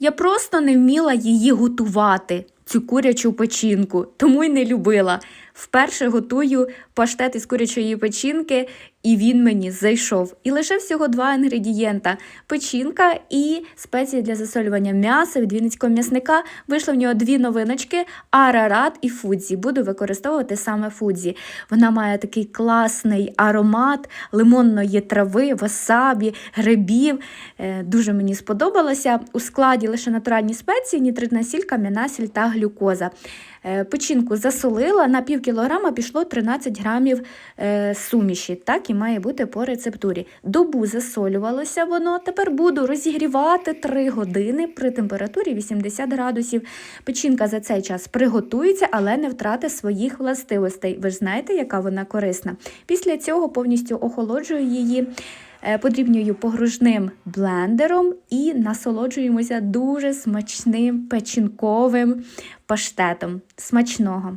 Я просто не вміла її готувати, цю курячу печінку, тому й не любила. Вперше готую паштет із курячої печінки, і він мені зайшов. І лише всього два інгредієнта: печінка і спеції для засолювання м'яса від вінницького м'ясника. Вийшло в нього дві новиночки: арарат і фудзі. Буду використовувати саме фудзі. Вона має такий класний аромат лимонної трави, васабі, грибів. Е, Дуже мені сподобалося. У складі лише натуральні спеції, нітритна сіль, кам'яна сіль та глюкоза. Е, Печінку засолила, на пів кілограма пішло 13 грамів е, суміші. Так і має бути по рецептурі. Добу засолювалося воно. Тепер буду розігрівати 3 години при температурі 80 градусів. Печінка за цей час приготується, але не втратить своїх властивостей. Ви ж знаєте, яка вона корисна. Після цього повністю охолоджую її. Е, Подрібнюю погружним блендером і насолоджуємося дуже смачним печінковим паштетом. Смачного!